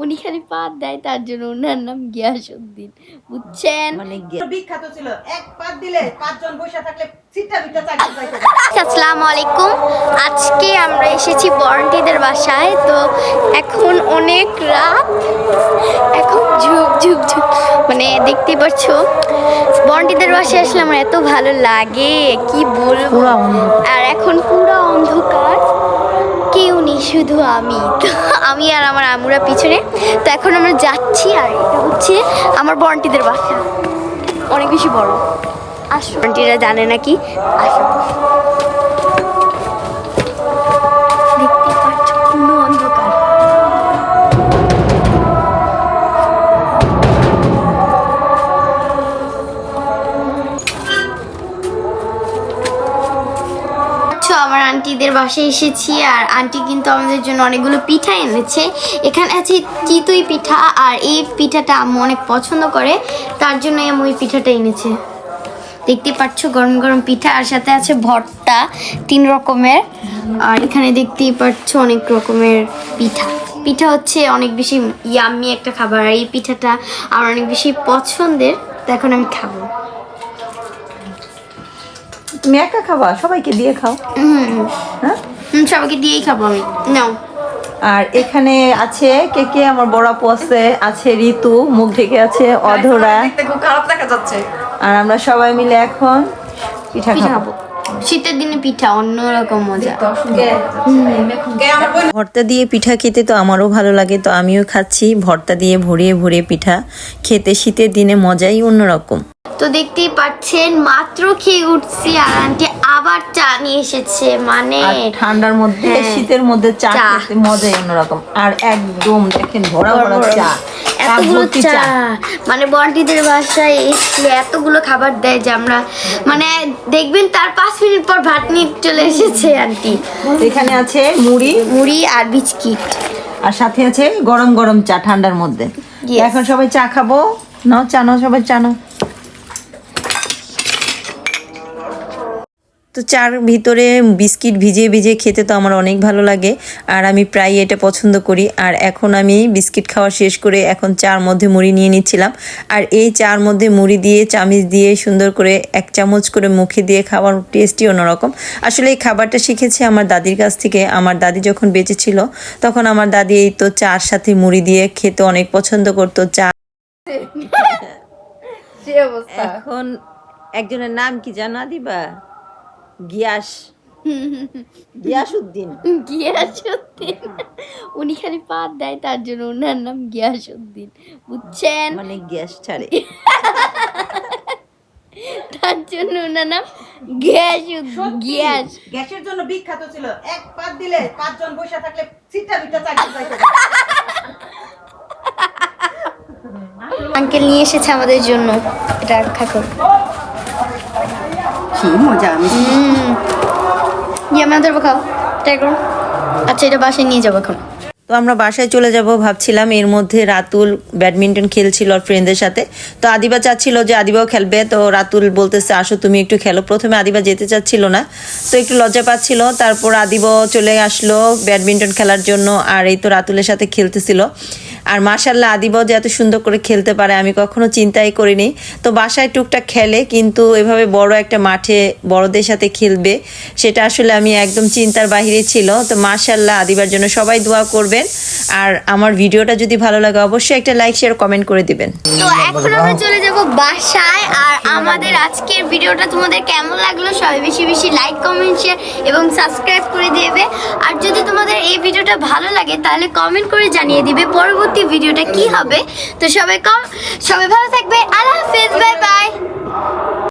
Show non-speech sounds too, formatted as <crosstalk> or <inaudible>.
উনি খালি পাত দেয় তার জন্য ওনার নাম গিয়াসউদ্দিন বুঝছেন? মানে বিখ্যাত ছিল। এক পাত দিলে পাঁচজন বসে থাকলে আসসালামু আলাইকুম। আজকে আমরা এসেছি বরন্টিদের বাসায় তো এখন অনেক রাত। এখন ঝুপ ঝুপ ঝুপ। মানে দেখতে পাচ্ছ বরন্টিদের বাসায় আসলে আমার এত ভালো লাগে কি বলব? আর এখন পুরো অন্ধকার। শুধু আমি। <laughs> আমি আর আমার আমুরা পিছনে। তো এখন আমরা যাচ্ছি আর এটা হচ্ছে আমার বন্টিদের বাসা। অনেক বেশি বড়। আসো। বন্টিরা জানে নাকি? আসো। আমার আন্টিদের বাসায় এসেছি আর আন্টি কিন্তু আমাদের জন্য অনেকগুলো পিঠা এনেছে। এখানে আছে চিতই পিঠা আর এই পিঠাটা আম্মু অনেক পছন্দ করে, তার জন্য আমি ওই পিঠাটা এনেছে। দেখতে পাচ্ছ গরম গরম পিঠা, আর সাথে আছে ভর্তা, তিন রকমের। আর এখানে দেখতেই পাচ্ছ অনেক রকমের পিঠা। পিঠা হচ্ছে অনেক বেশি ইয়াম্মি একটা খাবার, আর এই পিঠাটা আমার অনেক বেশি পছন্দের, তো এখন আমি খাব। তুমি একা খাবা? সবাইকে দিয়ে খাও। হ্যাঁ? সবাইকে দিয়েই খাব আমি। নাও। আর এখানে আছে কে কে? আমার বড় আপু আছে আছে ঋতু মুখ ঢেকে আছে অধরা। দেখতে খুব খারাপ দেখা যাচ্ছে। আর আমরা সবাই মিলে এখন পিঠা খাব। শীতের দিনে পিঠা অন্যরকম মজা। ভর্তা দিয়ে পিঠা খেতে তো আমারও ভালো লাগে তো আমিও খাচ্ছি। ভর্তা দিয়ে ভরিয়ে ভরিয়ে পিঠা খেতে শীতের দিনে মজাই অন্যরকম। তো দেখতেই পাচ্ছেন মাত্র খেয়ে উঠছি আর আন্টি আবার চা নিয়ে এসেছে মানে ঠান্ডার মধ্যে হ্যাঁ। শীতের মধ্যে চা। খেতে মজাই অন্যরকম। আর একদম দেখেন ভরা ভরা চা এতগুলো চা। মানে বন্টিদের বাসায় এসে এতগুলো খাবার দেয় যে আমরা মানে দেখবেন তার পাঁচ মিনিট পর ভাত নিয়ে চলে এসেছে আন্টি। এখানে আছে মুড়ি। মুড়ি আর বিস্কিট। আর সাথে আছে গরম গরম চা ঠান্ডার মধ্যে. এখন সবাই চা খাব। নাও চা নাও সবাই চা নাও। তো চার ভিতরে বিস্কিট ভিজিয়ে ভিজিয়ে খেতে তো আমার অনেক ভালো লাগে। আর আমি প্রায় এটা পছন্দ করি। আর এখন আমি বিস্কিট খাওয়া শেষ করে এখন চার মধ্যে মুড়ি নিয়ে নিচ্ছিলাম। আর এই চার মধ্যে মুড়ি দিয়ে চামিচ দিয়ে সুন্দর করে এক চামচ করে মুখে দিয়ে খাওয়ার টেস্টই অন্যরকম। আসলে এই খাবারটা শিখেছি আমার দাদির কাছ থেকে। আমার দাদি যখন বেঁচে ছিল তখন আমার দাদি এই তো চার সাথে মুড়ি দিয়ে খেতে অনেক পছন্দ করতো। চা <laughs> এখন একজনের নাম কি জানা দিবা গিয়াস। গিয়াস উদ্দিন গিয়াসউদ্দিন। উনি খালি পাত দেয় তার জন্য ওনার নাম গিয়াসউদ্দিন। বুঝছেন? মানে গ্যাস ছাড়ে। তার জন্য ওনার নাম গ্যাস গ্যাস। গ্যাসের জন্য বিখ্যাত ছিল। এক পাত দিলে পাঁচজন বসে থাকলে সিটটা বিটটা চারটে চাইতে আঙ্কেল নিয়ে এসেছে আমাদের জন্য। এটা খাকো কি মজা আমি ইয়ে আমাদের খাও ট্রাই করো আচ্ছা এটা বাসায় নিয়ে যাব এখন। তো আমরা বাসায় চলে যাব ভাবছিলাম এর মধ্যে রাতুল ব্যাডমিন্টন খেলছিল ওর ফ্রেন্ডদের সাথে। তো আদিবা চাচ্ছিল যে আদিবাও খেলবে তো রাতুল বলতেছে আসো তুমি একটু খেলো। প্রথমে আদিবা যেতে চাচ্ছিল না তো একটু লজ্জা পাচ্ছিল। তারপর আদিবাও চলে আসলো ব্যাডমিন্টন খেলার জন্য আর এই তো রাতুলের সাথে খেলতেছিল। আর মাশাল্লাহ আদিবাও যে এত সুন্দর করে খেলতে পারে, আমি কখনো চিন্তাই করিনি। তো বাসায় টুকটাক খেলে, কিন্তু এভাবে বড় একটা মাঠে বড়দের সাথে খেলবে, সেটা আসলে আমি একদম চিন্তার বাহিরে ছিল। তো মাশাল্লাহ আদিবার জন্য সবাই দোয়া করবেন। আর আমার ভিডিওটা যদি ভালো লাগে, অবশ্যই একটা লাইক শেয়ার কমেন্ট করে দিবেন। তো এখন আমরা চলে যাব বাসায়, আর আমাদের আজকের ভিডিওটা তোমাদের কেমন লাগল? সবাই বেশি বেশি লাইক কমেন্ট শেয়ার এবং সাবস্ক্রাইব করে দেবে। আর যদি তোমাদের এই ভিডিওটা ভালো লাগে, তাহলে কমেন্ট করে জানিয়ে দিবে পরবর্তী ভিডিওটা কি হবে। তো সবাই কম সবাই ভালো থাকবে। আল্লাহ হাফেজ। Bye bye